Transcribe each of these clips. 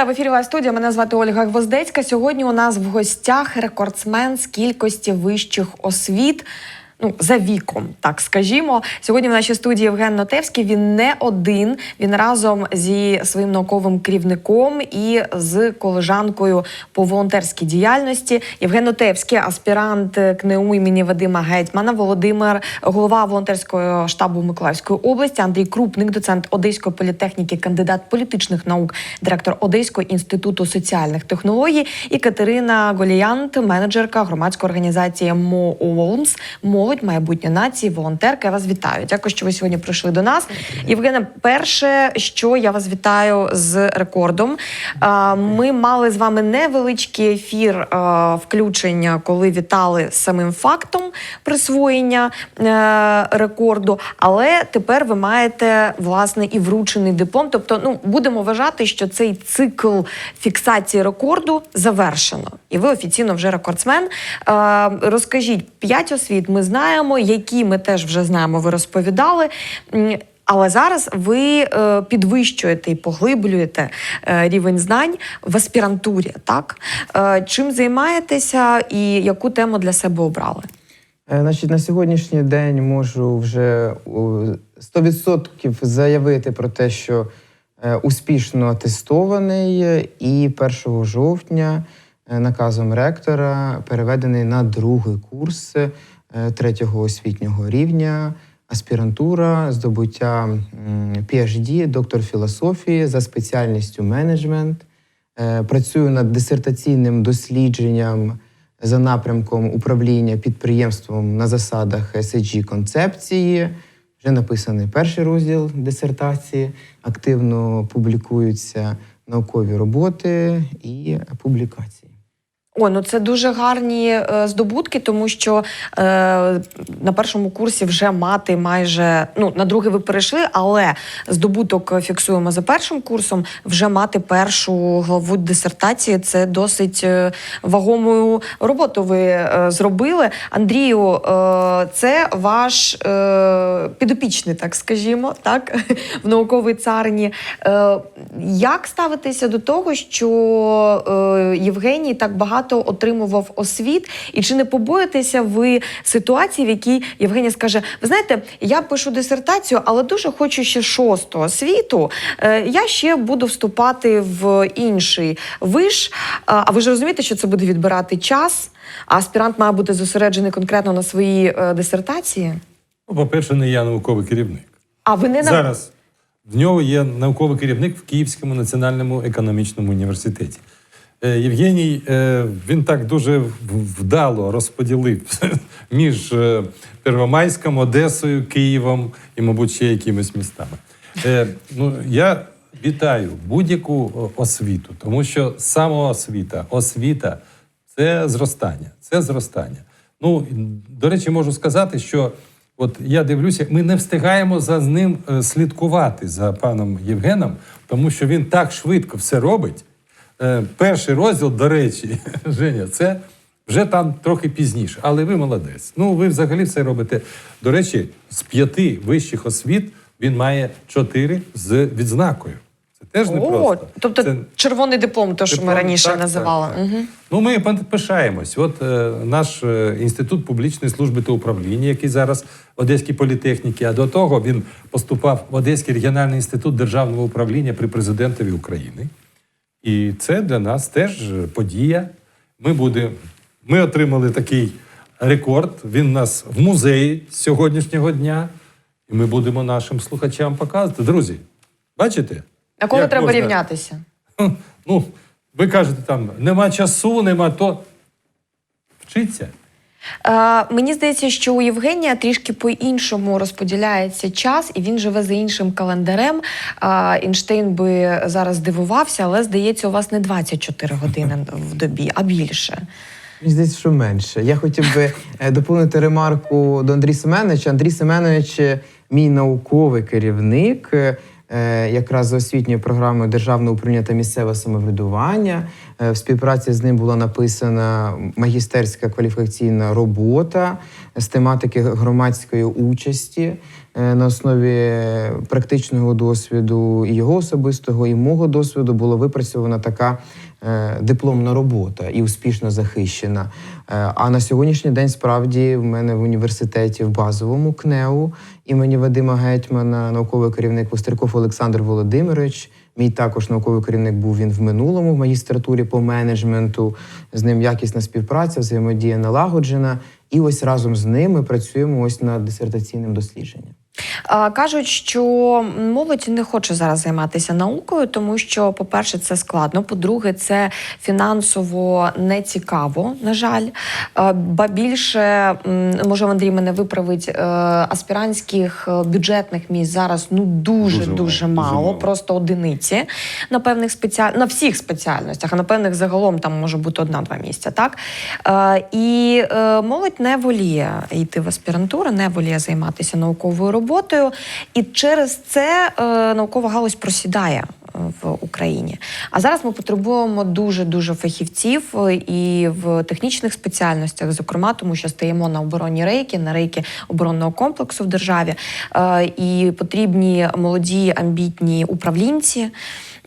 Вітаю в ефірі студія. Мене звати Ольга Гвоздецька. Сьогодні у нас в гостях рекордсмен з кількості вищих освіт. Ну, за віком, так скажімо. Сьогодні в нашій студії Євген Нотевський. Він не один. Він разом зі своїм науковим керівником і з колежанкою по волонтерській діяльності. Євген Нотевський, аспірант КНЕУ імені Вадима Гетьмана, Володимир, голова волонтерського штабу Миколаївської області, Андрій Крупник, доцент Одеської політехніки, кандидат політичних наук, директор Одеського інституту соціальних технологій, і Катерина Голіянт, менеджерка громадської організації Мо Олмс, молодь майбутнє нації, волонтерка. Я вас вітаю. Дякую, що ви сьогодні прийшли до нас. Євгене, перше, що я вас вітаю з рекордом. Ми мали з вами невеличкий ефір включення, коли вітали самим фактом присвоєння е, рекорду. Але тепер ви маєте власне і вручений диплом. Тобто, ну будемо вважати, що цей цикл фіксації рекорду завершено, і ви офіційно вже рекордсмен. Розкажіть п'ять освіт. Ми знаємо, які ми теж вже знаємо. Ви розповідали. Але зараз ви е, підвищуєте і поглиблюєте е, рівень знань в аспірантурі. Так е, чим займаєтеся і яку тему для себе обрали? Значить, на сьогоднішній день можу вже у 100% заявити про те, що успішно атестований, і 1 жовтня наказом ректора переведений на другий курс третього освітнього рівня. Аспірантура, здобуття PhD, доктор філософії за спеціальністю менеджмент. Е, Працюю над дисертаційним дослідженням за напрямком управління підприємством на засадах ESG концепції. Вже написаний перший розділ дисертації. Активно публікуються наукові роботи і публікації. О, ну це дуже гарні е, здобутки, тому що е, на першому курсі вже мати майже ну на другий ви перейшли, але здобуток фіксуємо за першим курсом. Вже мати першу главу дисертації це досить е, вагому роботу. Ви е, зробили. Андрію, е, це ваш е, підопічний, так скажімо, так в науковій царині. Е, як ставитися до того, що е, Євгеній так багато отримував освіт, і чи не побоїтеся ви ситуації, в якій Євгеній скаже: Ви знаєте, я пишу дисертацію, але дуже хочу ще шостого освіту. Е, я ще буду вступати в інший виш. А а ви ж розумієте, що це буде відбирати час? А аспірант має бути зосереджений конкретно на своїй е, дисертації. Ну, по-перше, не я науковий керівник. А ви не Зараз в нього є науковий керівник в Київському національному економічному університеті. Е, Євгеній е, він так дуже вдало розподілив між е, Первомайськом, Одесою, Києвом і, мабуть, ще якимись містами. Ну, я вітаю будь-яку освіту, тому що самоосвіта, освіта це зростання. Це зростання. Ну, до речі, можу сказати, що от я дивлюся, ми не встигаємо за ним слідкувати за паном Євгеном, тому що він так швидко все робить. Е, Перший розділ, до речі, Женя, це вже там трохи пізніше. Але ви молодець. Ну, ви взагалі все робите. До речі, з п'яти вищих освіт він має чотири з відзнакою. Це теж не О, просто. тобто Це- червоний диплом, то що ми раніше так, називали. так, так. Мгм. Ну, ми пишаємось. От е, наш е, інститут публічної служби та управління, який зараз в Одеській політехніці, а до того він поступав в Одеський регіональний інститут державного управління при президентові України. І це для нас теж подія. Ми, буде, ми отримали такий рекорд. Він у нас в музеї з сьогоднішнього дня. І ми будемо нашим слухачам показувати. Друзі, бачите? На кого треба можна- рівнятися? Ну, ви кажете, там нема часу, нема то. Вчиться. Е, мені здається, що у Євгенія трішки по-іншому розподіляється час, і він живе за іншим календарем. Е, Ейнштейн би зараз дивувався, але здається, у вас не 24 години в добі, а більше. Мені здається, що менше. Я хотів би е, доповнити ремарку до Андрія Семеновича. Андрій Семенович, е, мій науковий керівник. Е, якраз за освітньою програмою Державного управління та місцеве самоврядування. Е, В співпраці з ним була написана магістерська кваліфікаційна робота з тематики громадської участі Е, на основі практичного досвіду і його особистого, і мого досвіду була випрацьована така дипломна робота і успішно захищена. Е, А на сьогоднішній день справді в мене в університеті в базовому КНЕУ імені Вадима Гетьмана, науковий керівник Востриков Олександр Володимирович. Мій також науковий керівник був він в минулому в магістратурі по менеджменту. З ним якісна співпраця, взаємодія налагоджена. І ось разом з ним ми працюємо ось над дисертаційним дослідженням. Кажуть, що молодь не хоче зараз займатися наукою, тому що, по-перше, це складно. По-друге, це фінансово не цікаво, на жаль. Ба більше, може, Андрій мене виправить, е, аспірантських е, бюджетних місць зараз ну дуже Дуже дуже, мало, мало, просто одиниці на певних спеціаль... на всіх спеціальностях, а на певних загалом там може бути одна-два місця. Так е, і молодь не воліє йти в аспірантуру, не воліє займатися науковою роботою, і через це е, наукова галузь просідає. е, В Україні, а зараз ми потребуємо дуже дуже фахівців е, і в технічних спеціальностях, зокрема, тому що стаємо на оборонні рейки, на рейки оборонного комплексу в державі, і потрібні молоді амбітні управлінці.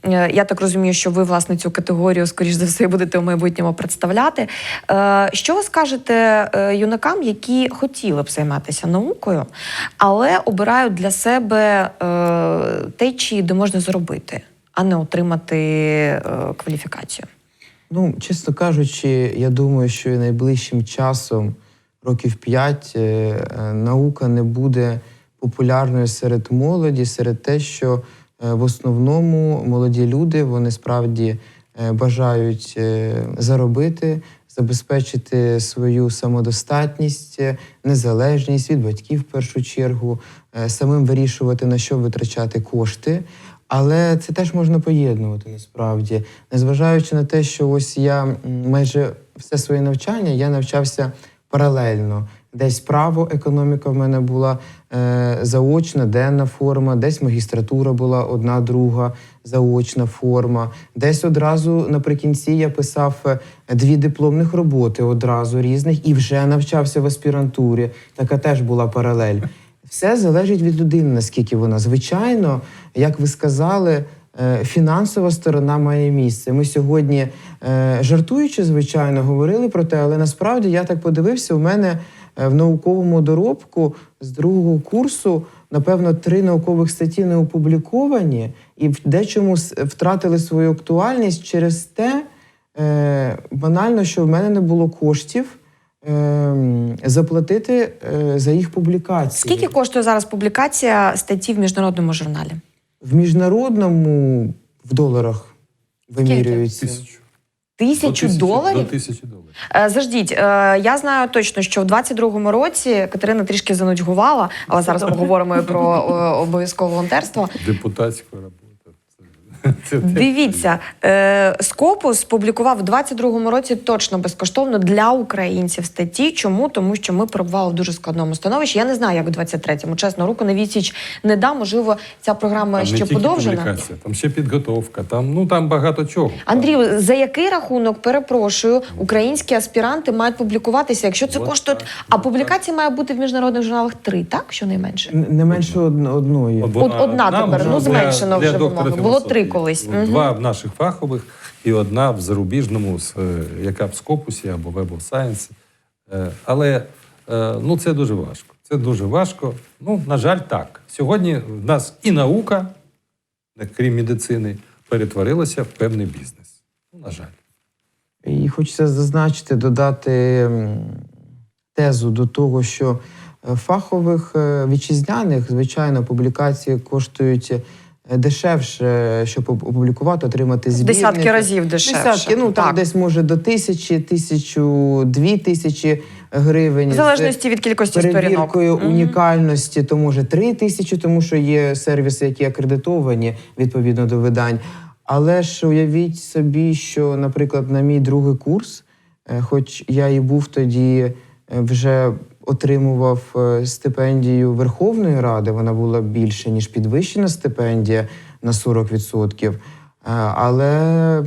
Е, Я так розумію, що ви власне цю категорію, скоріш за все, будете в майбутньому представляти. Е, Що ви скажете е, юнакам, які хотіли б займатися наукою, але обирають для себе течії, де можна заробити, а не отримати кваліфікацію? Ну, чесно кажучи, я думаю, що найближчим часом, років п'ять, наука не буде популярною серед молоді, серед те, що в основному молоді люди вони справді е, бажають е, заробити, забезпечити свою самодостатність, е, незалежність від батьків в першу чергу, е, самим вирішувати на що витрачати кошти. Але це теж можна поєднувати насправді, незважаючи на те, що ось я майже все своє навчання я навчався паралельно. Десь право, економіка в мене була е, заочна, денна форма, десь магістратура була одна, друга заочна форма. Десь одразу наприкінці я писав е, дві дипломних роботи одразу різних і вже навчався в аспірантурі. Така теж була паралель. Все залежить від людини, наскільки вона. Звичайно, як ви сказали, е, фінансова сторона має місце. Ми сьогодні, е, жартуючи, звичайно, говорили про те, але насправді я так подивився, у мене в науковому доробку з другого курсу, напевно, три наукових статті не опубліковані і в дечому втратили свою актуальність через те, е, банально, що в мене не було коштів. ем, Заплатити е, за їх публікації. Скільки коштує зараз публікація статті в міжнародному журналі? В міжнародному в доларах вимірюється. Тисячу. Тисячу доларів? До тисячі доларів. Е, Заждіть, е, я знаю точно, що в 22-му році Катерина трішки занудьгувала, але зараз поговоримо про е, обов'язкове волонтерство. Депутатська робота. Дивіться, е, Скопус публікував в 22-му році точно безкоштовно для українців статті. Чому? Тому що ми перебували в дуже складному становищі. Я не знаю, як у 23-му. Чесно, руку на відсіч не дам. Можливо, ця програма Там ще не тільки подовжена. публікація, там ще підготовка, там, ну, там багато чого. Андрію, за який рахунок перепрошую, українські аспіранти мають публікуватися, якщо це Вот коштує. так, А вот публікація має бути в міжнародних журналах три, так щонайменше? Не менше одно- одної. Бо, Од- одна нам тепер, ну, зменшено для вже вимоги. Було три. Колись. Два в наших фахових і одна в зарубіжному, е, яка в Скопусі або Web of Science. Е, Але е, ну, це дуже важко. Це дуже важко. Ну, на жаль, так. Сьогодні в нас і наука, крім медицини, перетворилася в певний бізнес. Ну, на жаль. І хочеться зазначити, додати тезу до того, що фахових вітчизняних, звичайно, публікації коштують дешевше, щоб опублікувати, отримати збірник. Десятки разів дешевше. Десятки, ну там Так. десь може до тисячі, тисячу, дві тисячі гривень. В залежності від кількості сторінок. перевіркою Мгм. унікальності, то може три тисячі, тому що є сервіси, які акредитовані відповідно до видань. Але ж уявіть собі, що, наприклад, на мій другий курс, е, хоч я і був тоді е, вже отримував е, стипендію Верховної Ради. Вона була більше, ніж підвищена стипендія на 40%. Е, Але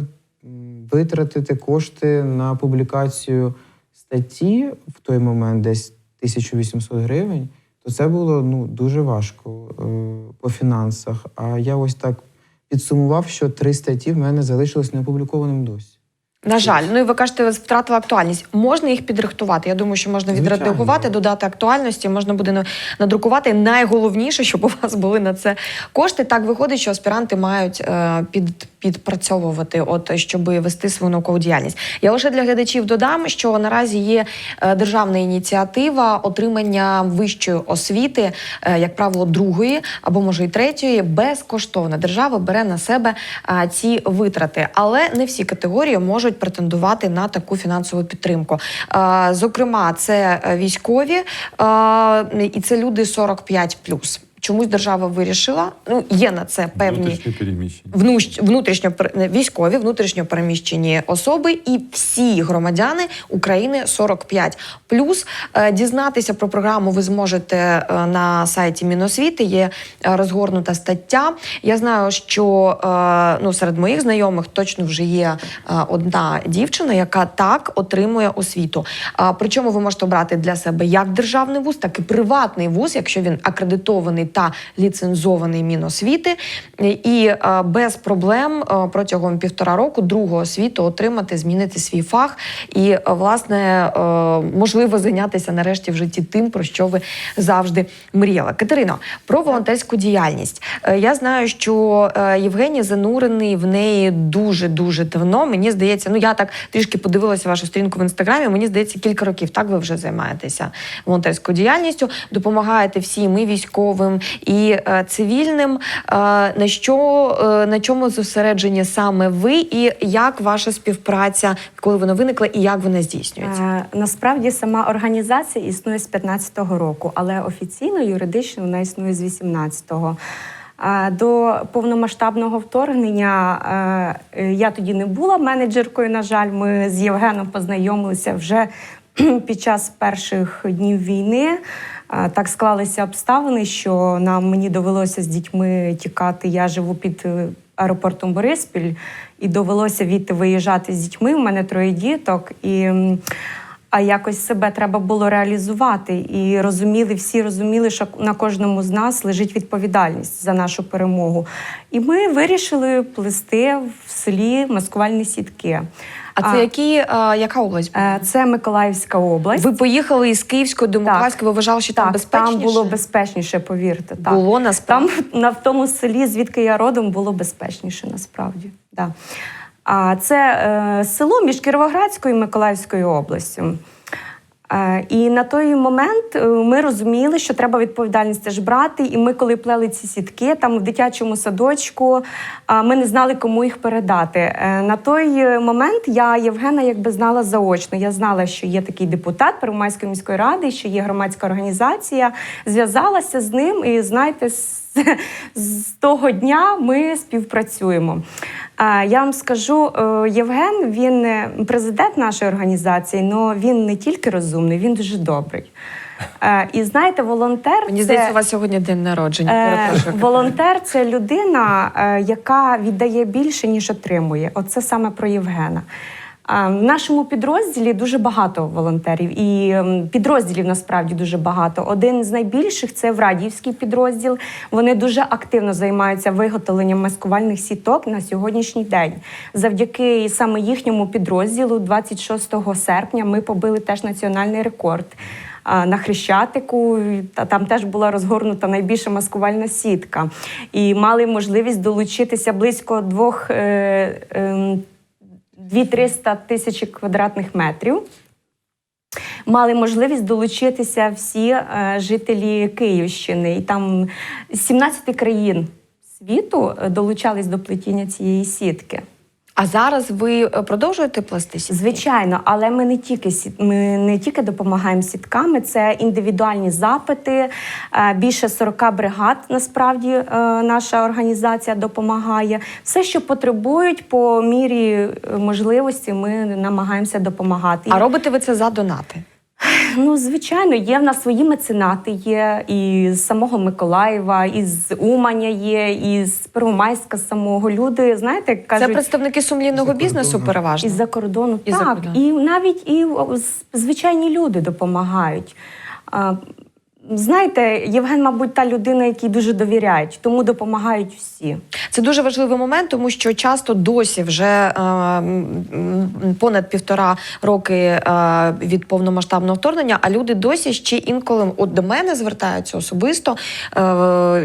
витратити кошти на публікацію статті в той момент десь 1800 гривень, то це було ну, дуже важко е, по фінансах. А я ось так підсумував, що три статті в мене залишились неопублікованим досі. На жаль, ну і ви кажете, втратила актуальність. Можна їх підрихтувати. Я думаю, що можна Звичайно. відредагувати, додати актуальності, можна буде на- надрукувати. Найголовніше, щоб у вас були на це кошти. Так виходить, що аспіранти мають е, під, підпрацьовувати, от щоб вести свою наукову діяльність. Я лише для глядачів додам, що наразі є е, державна ініціатива отримання вищої освіти, е, як правило, другої або може й третьої, безкоштовно. Держава бере на себе е, ці витрати, але не всі категорії можуть претендувати на таку фінансову підтримку. Зокрема, це військові і це люди 45+. Чомусь держава вирішила. Ну є на це певні Внутрішньо військові, внутрішньо переміщені особи і всі громадяни України 45 плюс. Дізнатися про програму ви зможете е, на сайті Міносвіти. Є е, розгорнута стаття. Я знаю, що е, ну серед моїх знайомих точно вже є е, одна дівчина, яка так отримує освіту. Причому ви можете обрати для себе як державний вуз, так і приватний вуз, якщо він акредитований та ліцензований Міносвіти, і е, без проблем е, протягом півтора року другу освіту отримати, змінити свій фах і, е, власне, можливо зайнятися нарешті в житті тим, про що ви завжди мріяли. Катерино, про волонтерську діяльність. Я знаю, що Євгеній занурений в неї дуже дуже давно. Мені здається, ну я так трішки подивилася вашу сторінку в інстаграмі. Мені здається, кілька років так ви вже займаєтеся волонтерською діяльністю, допомагаєте всім і військовим, і е, цивільним. Е, на що е, на чому зосереджені саме ви, і як ваша співпраця, коли вона виникла, і як вона здійснюється? Насправді сама організація існує з 15-го року, але офіційно юридично вона існує з 18-го. Е, До повномасштабного вторгнення я тоді не була менеджеркою. На жаль, ми з Євгеном познайомилися вже під час перших днів війни. Так склалися обставини, що нам мені довелося з дітьми тікати. Я живу під е, аеропортом Бориспіль, і довелося відти виїжджати з дітьми. У мене троє діток. І, а якось себе треба було реалізувати. І розуміли, всі розуміли, що на кожному з нас лежить відповідальність за нашу перемогу. І ми вирішили плести в селі маскувальні сітки. А це які а, яка область? була? Е, Це Миколаївська область. Ви поїхали із Київської до Миколаївської, ви вважали, що там так, безпечніше? там було безпечніше, повірте. Так. Було насправді. Там на в тому селі, звідки я родом, було безпечніше насправді. Да. А це е, село між Кіровоградською і Миколаївською областю. Е, і на той момент е, ми розуміли, що треба відповідальність теж брати. І ми, коли плели ці сітки, там в дитячому садочку, е, ми не знали, кому їх передати. На той момент я Євгена якби знала заочно. Я знала, що є такий депутат Первомайської міської ради, що є громадська організація. Зв'язалася з ним, і знаєте, з, того дня ми співпрацюємо. Я вам скажу, е, Євген, він е, президент нашої організації, але він не тільки розумний, він дуже добрий. Е, І знаєте, волонтер Мені це... здається, у вас сьогодні день народження. Волонтер це людина, яка віддає більше, ніж отримує. Оце саме про Євгена. В нашому підрозділі дуже багато волонтерів, і підрозділів насправді дуже багато. Один з найбільших це Врадіївський підрозділ. Вони дуже активно займаються виготовленням маскувальних сіток на сьогоднішній день. Завдяки саме їхньому підрозділу, 26 серпня, ми побили теж національний рекорд. На Хрещатику та там теж була розгорнута найбільша маскувальна сітка, і мали можливість долучитися близько двох е, ем, 2-300 тисяч квадратних метрів. Мали можливість долучитися всі е, жителі Київщини, і там з 17 країн світу е, долучались до плетіння цієї сітки. А зараз ви е, продовжуєте плести сітки? Звичайно, але ми не тільки ми не тільки допомагаємо сітками, це індивідуальні запити. е, Більше 40 бригад насправді е, наша організація допомагає. Все, що потребують по мірі можливості, ми намагаємося допомагати. А робите ви це за донати? Ну, звичайно, є в нас свої меценати, є і з самого Миколаєва, і з Уманя є, і з Первомайська самого. Люди, знаєте, як Це представники сумлінного бізнесу переважно. із-за кордону. Так, кордону. і навіть і з- звичайні люди допомагають. Знаєте, Євген, мабуть, та людина, якій дуже довіряють, тому допомагають всі. Це дуже важливий момент, тому що часто досі вже е, понад півтора роки е, від повномасштабного вторгнення, а люди досі ще інколи от до мене звертаються особисто, е,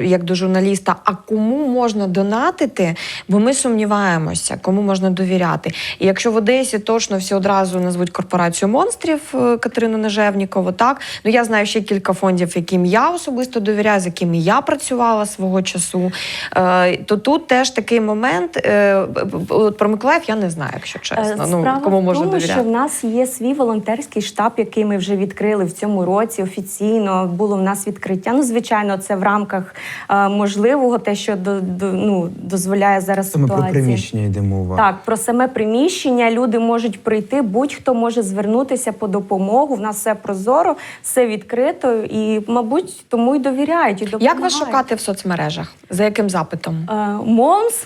як до журналіста. А кому можна донатити? Бо ми сумніваємося, кому можна довіряти. І якщо в Одесі точно всі одразу назвуть корпорацію монстрів е, Катерину Нежевнікову, так ну я знаю ще кілька фондів, яким я особисто довіряю, з якими я працювала свого часу. Е, то тут теж такий момент. Е, про Миколаїв я не знаю, якщо чесно. Е, Ну кому можна тому, довіряти. що в нас є свій волонтерський штаб, який ми вже відкрили в цьому році. Офіційно було в нас відкриття. Ну, звичайно, це в рамках е, можливого, те, що до, до, ну, дозволяє зараз Саме про приміщення йде мова. Так, про саме приміщення люди можуть прийти, будь-хто може звернутися по допомогу. В нас все прозоро, все відкрито, і, мабуть, тому й довіряють. І Як вас шукати в соцмережах? За яким запитом? Е,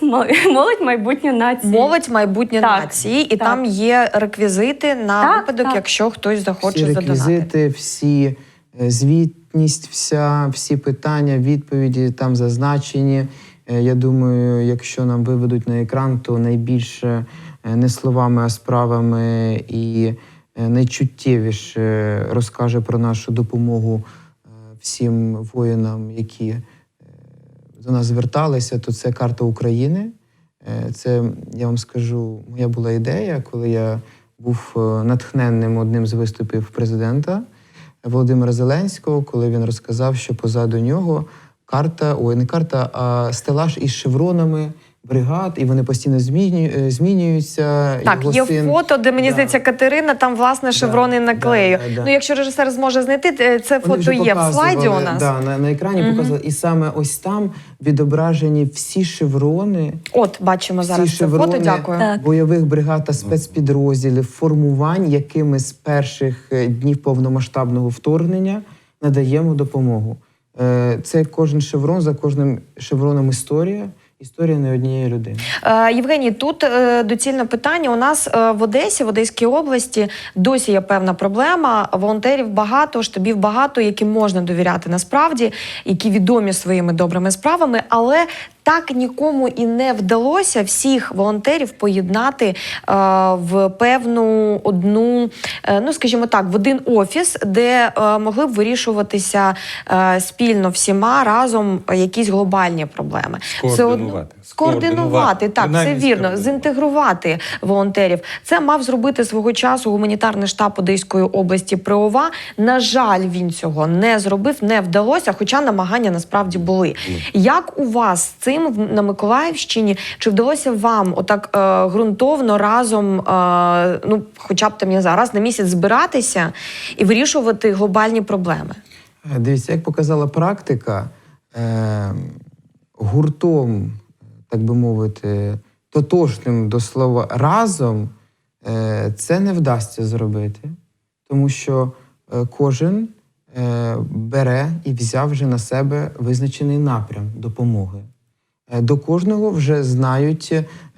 молодь майбутнє нації. Молодь майбутнє Так, нації, і так. там є реквізити на Так, випадок, так. якщо хтось захоче всі реквізити, всі е, звітність, вся, всі питання, відповіді там зазначені. Е, Я думаю, якщо нам виведуть на екран, то найбільше е, не словами, а справами і найчуттєвіше розкаже про нашу допомогу всім воїнам, які е, до нас зверталися, то це карта України. Е, Це, я вам скажу, моя була ідея, коли я був е, натхненним одним з виступів президента Володимира Зеленського, коли він розказав, що позаду нього карта, ой, не карта, а стелаж із шевронами бригад, і вони постійно зміню, е, змінюються. Так, Його є син- фото, де мені Да. здається Катерина, там власне шеврони да, наклею. да, да. Ну, якщо режисер зможе знайти, е, це Вони фото є в слайді у нас. Да, на, на екрані Мгм. показували. І саме ось там відображені всі шеврони. От бачимо зараз всі це фото. Дякую. Бойових бригад та спецпідрозділів, формувань, якими з перших е, днів повномасштабного вторгнення надаємо допомогу. Це кожен шеврон, за кожним шевроном історія, історія не однієї людини. Е, Євгеній, тут е, доцільне питання. У нас е, в Одесі, в Одеській області, досі є певна проблема. Волонтерів багато, штабів багато, яким можна довіряти насправді, які відомі своїми добрими справами, але так нікому і не вдалося всіх волонтерів поєднати е, в певну одну, е, ну скажімо так, в один офіс, де е, могли б вирішуватися е, спільно всіма разом якісь глобальні проблеми. Все одно- Скоординувати. Скоординувати, так, це вірно. Зінтегрувати волонтерів. Це мав зробити свого часу гуманітарний штаб Одеської області ПОВА. На жаль, він цього не зробив, не вдалося, хоча намагання насправді були. Як у вас з цим в- на Миколаївщині? Чи вдалося вам отак е, ґрунтовно разом, е, ну хоча б там я зараз на місяць збиратися і вирішувати глобальні проблеми? Е, Дивіться, як показала практика, е, гуртом, так би мовити, тотожним до слова разом е, це не вдасться зробити, тому що е, кожен е, бере і взяв вже на себе визначений напрям допомоги. Е, До кожного вже знають,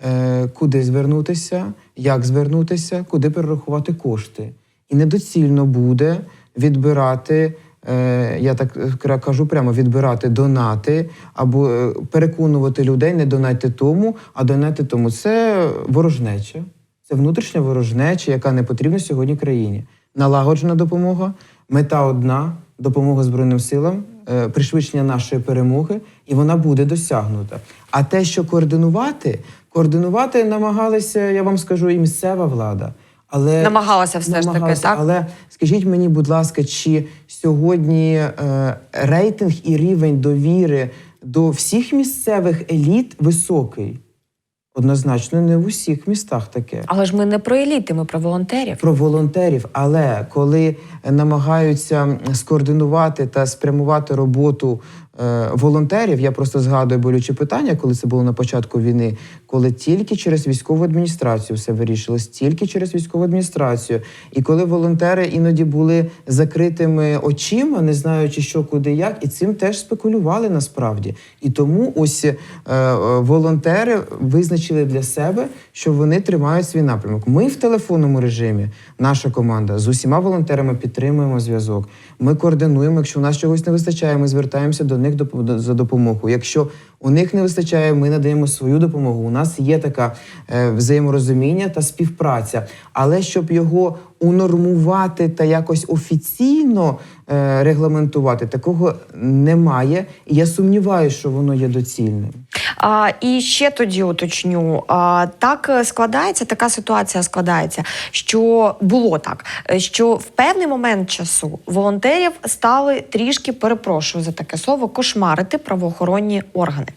е, куди звернутися, як звернутися, куди перерахувати кошти. І недоцільно буде відбирати, е, я так кажу прямо, відбирати донати або переконувати людей не донати тому, а донати тому. Це ворожнеча. Це внутрішня ворожнеча, яка не потрібна сьогодні країні. Налагоджена допомога, мета одна допомога Збройним силам, пришвидшення нашої перемоги, і вона буде досягнута. А те, що координувати, координувати намагалися, я вам скажу, і місцева влада. Але Намагалася все ж таки, намагалася. так? Але скажіть мені, будь ласка, чи сьогодні е, рейтинг і рівень довіри до всіх місцевих еліт високий? Однозначно, не в усіх містах таке Але ж ми не про еліти, ми про волонтерів. про волонтерів. Але коли намагаються скоординувати та спрямувати роботу е, волонтерів. Я просто згадую болючі питання, коли це було на початку війни, коли тільки через військову адміністрацію все вирішилось, тільки через військову адміністрацію. І коли волонтери іноді були закритими очима, не знаючи, що куди як, і цим теж спекулювали насправді. І тому ось е, е, волонтери визначили для себе, що вони тримають свій напрямок. Ми в телефонному режимі, наша команда з усіма волонтерами підтримуємо зв'язок. Ми координуємо. Якщо у нас чогось не вистачає, ми звертаємося до них за допомогою. Якщо у них не вистачає, ми надаємо свою допомогу. У нас є така е, взаєморозуміння та співпраця. Але щоб його унормувати та якось офіційно регламентувати, такого немає. І я сумніваюся, що воно є доцільним. А, і ще тоді уточню: а, так е, складається, така ситуація складається, що було так, е, що в певний момент часу волонтерів стали трішки, перепрошую за таке слово, кошмарити правоохоронні органи.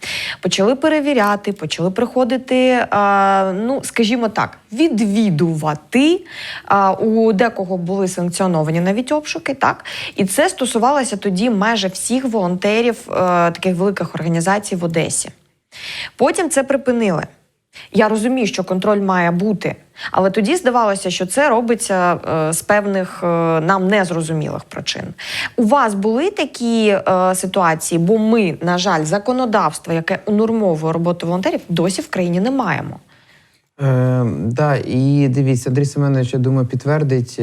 Почали перевіряти, почали приходити, а, ну скажімо так, відвідувати. А, у декого були санкціоновані навіть обшуки, так це стосувалося тоді майже всіх волонтерів е, таких великих організацій в Одесі. Потім це припинили. Я розумію, що контроль має бути, але тоді здавалося, що це робиться е, з певних е, нам незрозумілих причин. У вас були такі е, ситуації, бо ми, на жаль, законодавство, яке унормовує роботу волонтерів, досі в країні не маємо. Е, да, і дивіться, Андрій Семенович, я думаю, підтвердить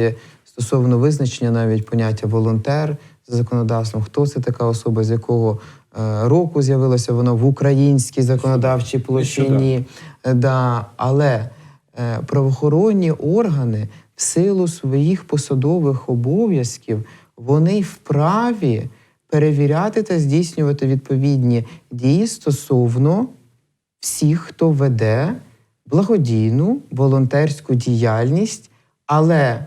стосовно визначення навіть поняття волонтер за законодавством, хто це така особа, з якого е, року з'явилося воно в українській законодавчій площині. Е, Да, але е, правоохоронні органи в силу своїх посадових обов'язків вони вправі перевіряти та здійснювати відповідні дії стосовно всіх, хто веде благодійну волонтерську діяльність. Але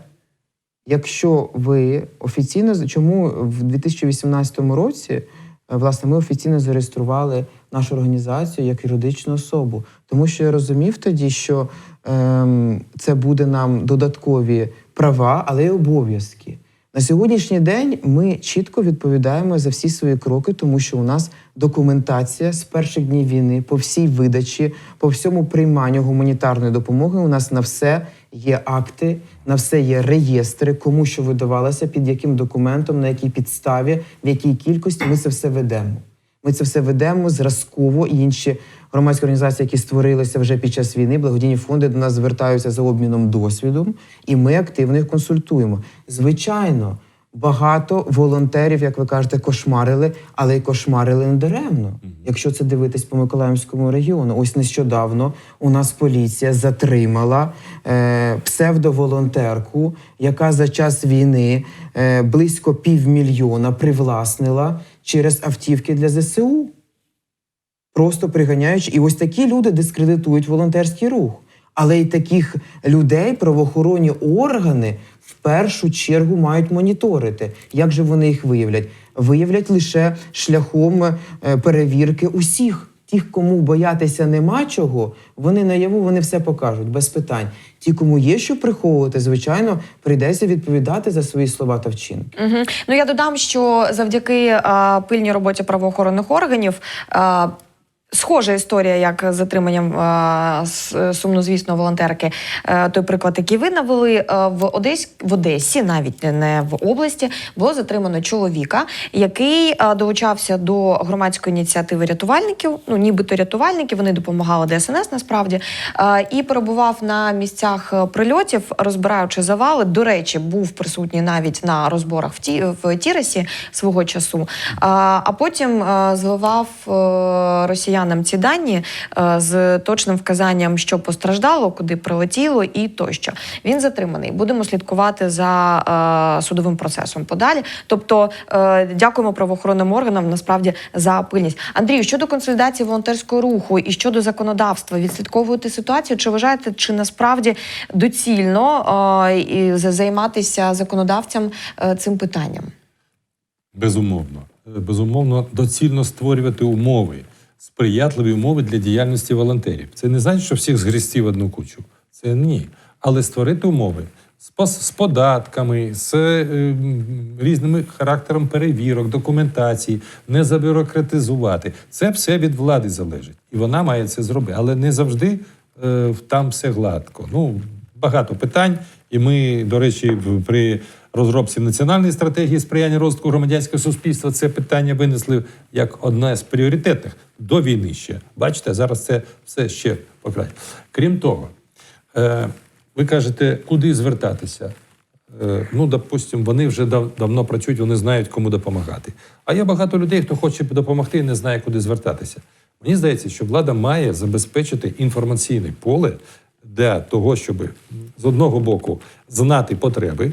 якщо ви офіційно чому в 2018 році е, власне ми офіційно зареєстрували нашу організацію як юридичну особу, тому що я розумів тоді, що ем, це буде нам додаткові права, але й обов'язки. На сьогоднішній день ми чітко відповідаємо за всі свої кроки, тому що у нас документація з перших днів війни по всій видачі, по всьому прийманню гуманітарної допомоги. У нас на все є акти, на все є реєстри, кому що видавалося, під яким документом, на якій підставі, в якій кількості ми це все ведемо. Ми це все ведемо зразково і інші громадські організації, які створилися вже під час війни, благодійні фонди до нас звертаються за обміном досвідом, і ми активно їх консультуємо. Звичайно, багато волонтерів, як ви кажете, кошмарили, але й кошмарили не даремно. Якщо це дивитись по Миколаївському регіону, ось нещодавно у нас поліція затримала е, псевдоволонтерку, яка за час війни е, близько півмільйона привласнила через автівки для ЗСУ. Просто приганяючи, і ось такі люди дискредитують волонтерський рух. Але й таких людей правоохоронні органи в першу чергу мають моніторити. Як же вони їх виявлять? Виявлять лише шляхом е, перевірки усіх. Тих, кому боятися нема чого, вони наяву вони все покажуть без питань. Ті, кому є що приховувати, звичайно, прийдеться відповідати за свої слова та вчинки. Угу. Ну я додам, що завдяки а, пильній роботі правоохоронних органів. А, Схожа історія, як з затриманням а, с- сумнозвісно волонтерки. Е, Той приклад, який ви навели е, в Одесі, в Одесі, навіть не в області, було затримано чоловіка, який е, долучався до громадської ініціативи рятувальників. Ну, нібито рятувальники, вони допомагали ДСНС насправді, е, і перебував на місцях е, прильотів, розбираючи завали. До речі, був присутній навіть на розборах в ті в Тіресі свого часу. А, потім е, зливав е, росіянам ці дані е, з точним вказанням, що постраждало, куди прилетіло, і тощо. Він затриманий. Будемо слідкувати за е, судовим процесом подалі. Тобто, е, дякуємо правоохоронним органам насправді за пильність. Андрію, щодо консолідації волонтерського руху і щодо законодавства, відслідковуєте ситуацію? Чи вважаєте, чи насправді доцільно займатися законодавцям цим питанням? Безумовно. Безумовно, доцільно створювати умови, сприятливі умови для діяльності волонтерів. Це не значить, що всіх згрести в одну кучу. Це ні. Але створити умови з, податками, з е, різними характером перевірок, документації, не забюрократизувати. Це все від влади залежить. І вона має це зробити. Але не завжди е, там все гладко. Ну, багато питань. І ми, до речі, при розробці національної стратегії сприяння розвитку громадянського суспільства це питання винесли як одне з пріоритетних до війни ще. Бачите, зараз це все ще покраще. Крім того, е, ви кажете, куди звертатися? Е, ну, допустимо, вони вже дав, давно працюють, вони знають, кому допомагати. А є багато людей, хто хоче допомогти і не знає, куди звертатися. Мені здається, що влада має забезпечити інформаційне поле для того, щоб з одного боку знати потреби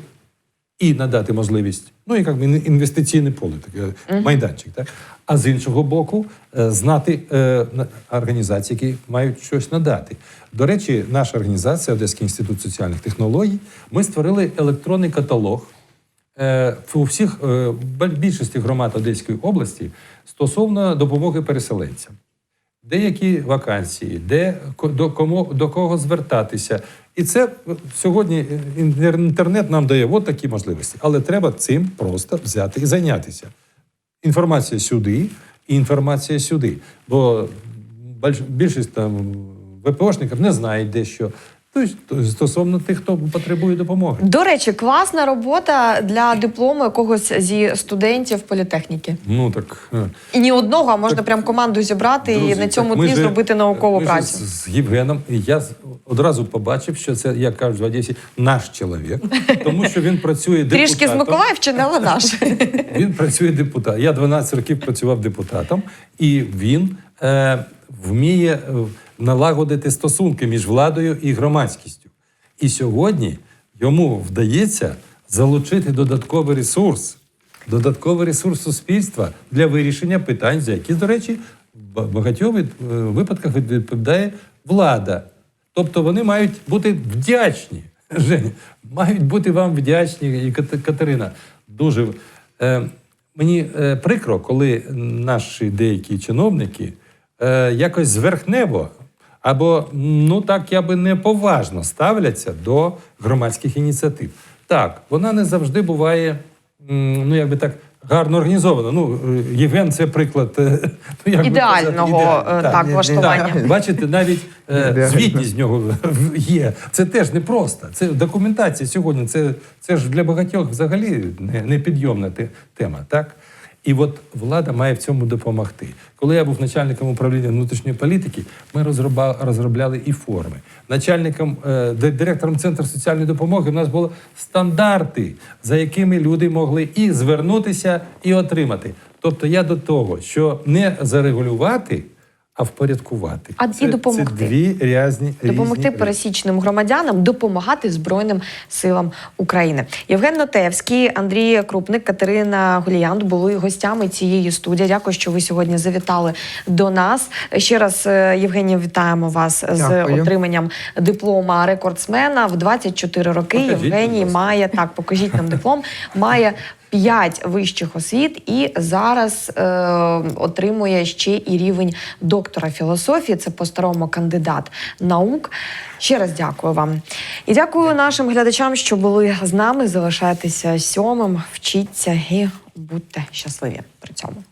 і надати можливість, ну як інвестиційне поле, таке майданчик, так? А з іншого боку, е, знати е, організації, які мають щось надати. До речі, наша організація Одеський інститут соціальних технологій, ми створили електронний каталог е, у всіх е, більшості громад Одеської області стосовно допомоги переселенцям. Деякі вакансії, де до кому до кого звертатися, і це сьогодні е, інтернет нам дає от такі можливості, але треба цим просто взяти і зайнятися. Інформація сюди, і інформація сюди. Бо більшість там ВПОшників не знають дещо. Тобто стосовно тих, хто потребує допомоги. До речі, класна робота для диплому якогось зі студентів політехніки. Ну так. е, І ні одного, а можна прям команду зібрати і на цьому так же- зробити наукову ми працю. З, з Євгеном і я з- одразу побачив, що це, як кажуть в Одесі, наш чоловік, тому що він працює депутатом. Трішки з Миколаївщини, але наш. Він працює депутатом. Я 12 років працював депутатом, і він е, вміє е, налагодити стосунки між владою і громадськістю. І сьогодні йому вдається залучити додатковий ресурс, додатковий ресурс суспільства для вирішення питань, за які, до речі, в багатьох е, випадках відповідає влада. Тобто вони мають бути вдячні. Женя, мають бути вам вдячні, і Кат- Катерина. Дуже е, мені е, прикро, коли наші деякі чиновники е, якось зверхнево або ну так я би неповажно ставляться до громадських ініціатив. Так, вона не завжди буває, ну як би так. Гарно організовано. Ну, е, Євген, це приклад е, ну, як Ідеального, е, так, ні, влаштування. так, бачите, навіть звітність з нього є. Це теж непросто. Це документація сьогодні. Це, це ж для багатьох взагалі не- непідйомна те- тема. Так? І от влада має в цьому допомогти. Коли я був начальником управління внутрішньої політики, ми розробляли і форми. Начальником, е, директором Центру соціальної допомоги у нас були стандарти, за якими люди могли і звернутися, і отримати. Тобто я до того, що не зарегулювати, а впорядкувати. А і допомогти. Це дві різні Допомогти різні пересічним громадянам допомагати Збройним силам України. Євген Нотевський, Андрій Крупник, Катерина Гуліян були гостями цієї студії. Дякую, що ви сьогодні завітали до нас. Ще раз, е, Євгенія, вітаємо вас з отриманням диплома рекордсмена в 24 роки. Покажіть, Євгеній має так, покажіть нам диплом. Має п'ять вищих освіт і зараз е, отримує ще і рівень доктора філософії. Це по-старому кандидат наук. Ще раз дякую вам. І дякую нашим глядачам, що були з нами. Залишайтеся сьомим, вчіться і будьте щасливі при цьому.